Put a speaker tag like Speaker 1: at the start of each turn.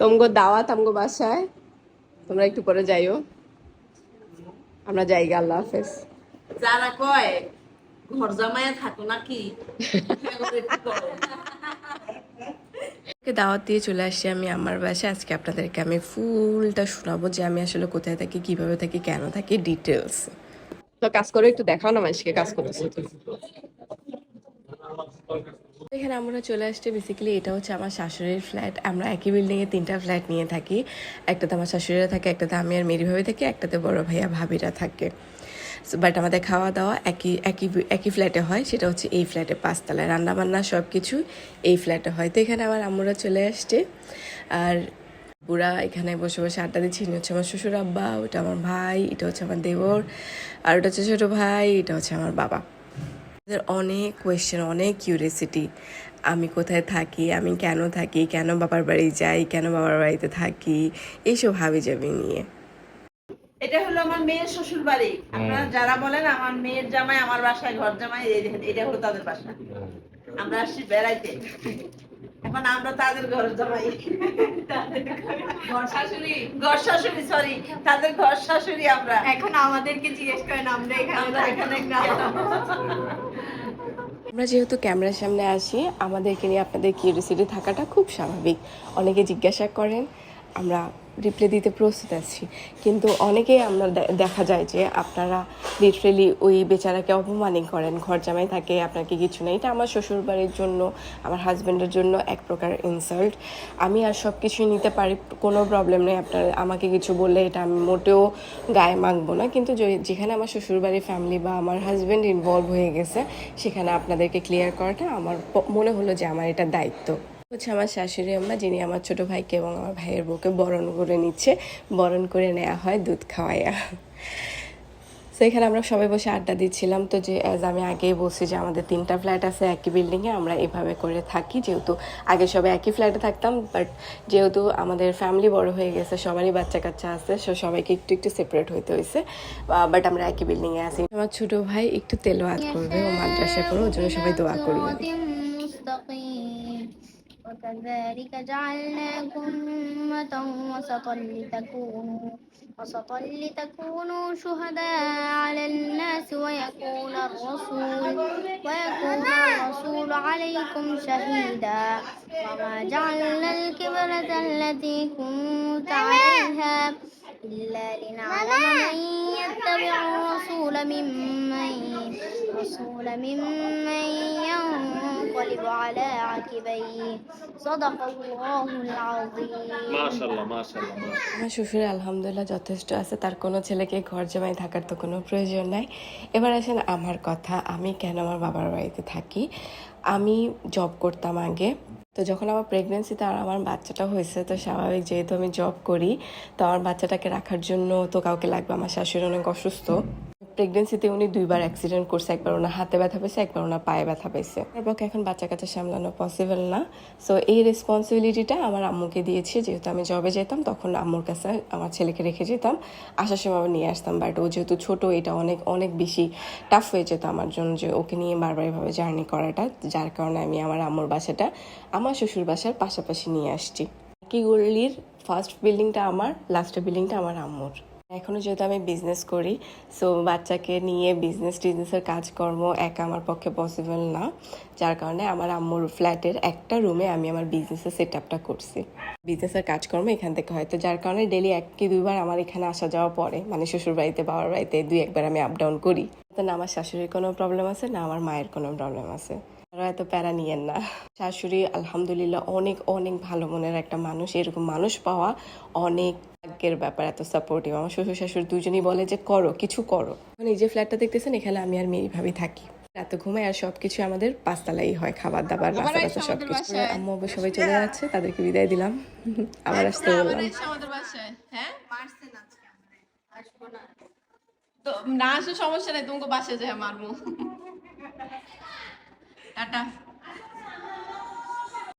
Speaker 1: তোমগো দাওয়াত আমগো বাসায়। তোমরা একটু পরে যাইও। আমরা যাইগা আল্লাহ হাফেজ।
Speaker 2: যারা কয় ঘর জামাইয়া থাকো নাকি?
Speaker 1: দাওয়াত দিয়ে চলে আসি আমি আমার বাসায়। আজকে আপনাদেরকে আমি ফুলটা শোনাবো যে আমি আসলে কোথায় থাকি কীভাবে থাকি কেন থাকি ডিটেলস তো কাজ করে একটু দেখাও না মানুষকে কাজ করতেছে এখানে আমরা চলে আসছি বেসিক্যালি এটা হচ্ছে আমার শাশুড়ির ফ্ল্যাট আমরা একই বিল্ডিংয়ে তিনটা ফ্ল্যাট নিয়ে থাকি। একটাতে আমার শাশুড়িরা থাকে, একটাতে আমি আর মেরি ভাবি থাকি, একটাতে বড় ভাইয়া ভাবিরা থাকে। বাট আমাদের খাওয়া দাওয়া একই একই একই ফ্ল্যাটে হয়। সেটা হচ্ছে এই ফ্ল্যাটে পাঁচতলায়। রান্নাবান্না সব কিছু এই ফ্ল্যাটে হয়। তো এখানে আমার আম্মুরা চলে আসছে। আর বুড়া এখানে বসে বসে আড্ডা দিচ্ছি। ইনি হচ্ছে আমার শ্বশুর আব্বা, ওটা আমার ভাই, এটা হচ্ছে আমার দেবর আর ওটা হচ্ছে ছোটো ভাই, এটা হচ্ছে আমার বাবা। অনেক কোয়েশ্চেন অনেক কিউরিয়াসিটি আমি কোথায় থাকি আমি কেন থাকি কেন বাবার বাড়ি যাই কেন বাবার বাড়িতে থাকি এইসব হাবি জাবি নিয়ে।
Speaker 2: এটা হলো আমার মেয়ের শ্বশুর বাড়ি আপনারা যারা বলেন আমার মেয়ের জামাই আমার বাসায় ঘর জামাই এটা হলো তাদের বাসা। আমরা আসছি বেড়াইতে। এখন আমরা তাদের ঘর জামাই।
Speaker 3: ঘর শাশুড়ি
Speaker 2: ঘর শাশুড়ি সরি তাদের ঘর শাশুড়ি আমরা।
Speaker 3: এখন আমাদেরকে জিজ্ঞেস করেন আমরা এখানে
Speaker 2: আমরা এখানে
Speaker 1: আমরা যেহেতু ক্যামেরার সামনে আসি আমাদেরকে নিয়ে আপনাদের কিউরিয়াসিটি থাকাটা খুব স্বাভাবিক। অনেকে জিজ্ঞাসা করেন, আমরা রিপ্লাই দিতে প্রস্তুত আছি। কিন্তু অনেকেই আমরা দেখা যায় যে আপনারা লিটারেলি ওই বেচারাকে অপমানই করেন। ঘর জামাই থাকে, আপনাকে কিছু নেই। এটা আমার শ্বশুরবাড়ির জন্য, আমার হাজব্যান্ডের জন্য এক প্রকার ইনসাল্ট আমি আর সব কিছুই নিতে পারি, কোনো প্রবলেম নেই। আপনার আমাকে কিছু বললে এটা আমি মোটেও গায়ে মাখবো না। কিন্তু যেখানে আমার শ্বশুরবাড়ির ফ্যামিলি বা আমার হাজব্যান্ড ইনভলভ হয়ে গেছে, সেখানে আপনাদেরকে ক্লিয়ার করাটা আমার মনে হলো যে আমার এটা দায়িত্ব। হচ্ছে আমার শাশুড়ি আম্মা যিনি আমার ছোট ভাইকে এবং আমার ভাইয়ের বউকে বরণ করে নিচ্ছে। বরণ করে নেওয়া হয় দুধ খাওয়াইয়া তো এখানে আমরা সবাই বসে আড্ডা দিচ্ছিলাম তো যে অ্যাজ আমি আগেই বলছি যে আমাদের তিনটা ফ্ল্যাট আছে একই বিল্ডিংয়ে আমরা এভাবে করে থাকি। যেহেতু আগে সবাই একই ফ্ল্যাটে থাকতাম বাট যেহেতু আমাদের ফ্যামিলি বড় হয়ে গেছে সবারই বাচ্চা কাচ্চা আছে সো সবাইকে একটু একটু সেপারেট হইতে হয়েছে বাট আমরা একই বিল্ডিংয়ে আছি। আমার ছোটো ভাই একটু তেলোয়াত করবে ও মাদ্রাসা করব ওই জন্য সবাই দোয়া
Speaker 4: করবে وكذلك جعلناكم أمة وسطا لتكونوا وسطا لتكونوا شهداء على الناس ويكون الرسول ويكون الرسول عليكم شهيدا. وما جعلنا الكبرة التي كنت عليها إلا لنعلم من يتبع الرسول ممن رسول ممن ينقلب على عقبيه صدق الله العظيم
Speaker 5: মাশাল্লাহ মাশাল্লাহ মাশাল্লাহ
Speaker 1: আমার শ্বশুর আলহামদুলিল্লাহ যথেষ্ট আছে তার কোনো ছেলেকে ঘর জামাই থাকার তো কোনো প্রয়োজন নাই এবার আসেন আমার কথা আমি কেন আমার বাবার বাড়িতে থাকি আমি জব করতাম আগে তো যখন আমার প্রেগনেন্সিতে আর আমার বাচ্চাটা হয়েছে, তো স্বাভাবিক যেহেতু আমি জব করি, তো আমার বাচ্চাটাকে রাখার জন্য তো কাউকে লাগবে, আমার শাশুড়ি অনেক অসুস্থ। প্রেগনেন্সিতে উনি দুইবার অ্যাক্সিডেন্ট করছে, একবার ওনার হাতে ব্যথা পেয়েছে একবার ওনার পায়ে ব্যথা পেয়েছে এর পক্ষে এখন বাচ্চা কাচ্চা সামলানো পসিবল না। সো এই রেসপন্সিবিলিটিটা আমার আম্মুকে দিয়েছি। যেহেতু আমি জবে যেতাম, তখন আম্মুর কাছে আমার ছেলেকে রেখে যেতাম। আসার সময় নিয়ে আসতাম বাট ও যেহেতু ছোট, এটা অনেক অনেক বেশি টাফ হয়ে যেত আমার জন্য যে ওকে নিয়ে বারবার এভাবে জার্নি করাটা, যার কারণে আমি আমার আম্মুর বাসাটা আমার শ্বশুর বাসার পাশাপাশি নিয়ে আসছি। কি গল্লির ফার্স্ট বিল্ডিংটা আমার লাস্টের বিল্ডিংটা আমার আম্মুর। এখনও যেহেতু আমি বিজনেস করি সো বাচ্চাকে নিয়ে বিজনেস টিজনেসের কাজকর্ম একা আমার পক্ষে পসিবল না। যার কারণে আমার আম্মুর ফ্ল্যাটের একটা রুমে আমি আমার বিজনেসের সেট আপটা করছি। বিজনেসের কাজকর্ম এখান থেকে হয়তো যার কারণে ডেলি এক কি দুইবার আমার এখানে আসা যাওয়া পড়ে। মানে শ্বশুর বাড়িতে বাবার বাড়িতে দুই একবার আমি আপ ডাউন করি। তো না আমার শাশুড়ির কোনো প্রবলেম আছে, না আমার মায়ের কোনো প্রবলেম আছে। আর এত প্যারা নিয়েন না। শাশুড়ি আলহামদুলিল্লাহ অনেক অনেক ভালো মনের একটা মানুষ। এরকম মানুষ পাওয়া অনেক ভাগ্যের ব্যাপার এত সাপোর্টিভ আমার শ্বশুর শাশুড়ি দুজনই বলে যে করো কিছু করো। মানে এই যে ফ্ল্যাটটা দেখতেছেন এখানে আমি আর মেয়ে ভাবি থাকি। রাতে ঘুমাই আর সবকিছু আমাদের পাঁচতলাই হয় খাবার দাবার নাস্তা টাস্তা সবকিছু। আম্মু আব্বু সবাই চলে যাচ্ছে তাদেরকে বিদায় দিলাম। আবার আসতে বললাম।
Speaker 3: আমাদের বাসায়। হ্যাঁ? তো না আসলে সমস্যা নাই তোমাকে বাসায় যায় মারমু টাটা।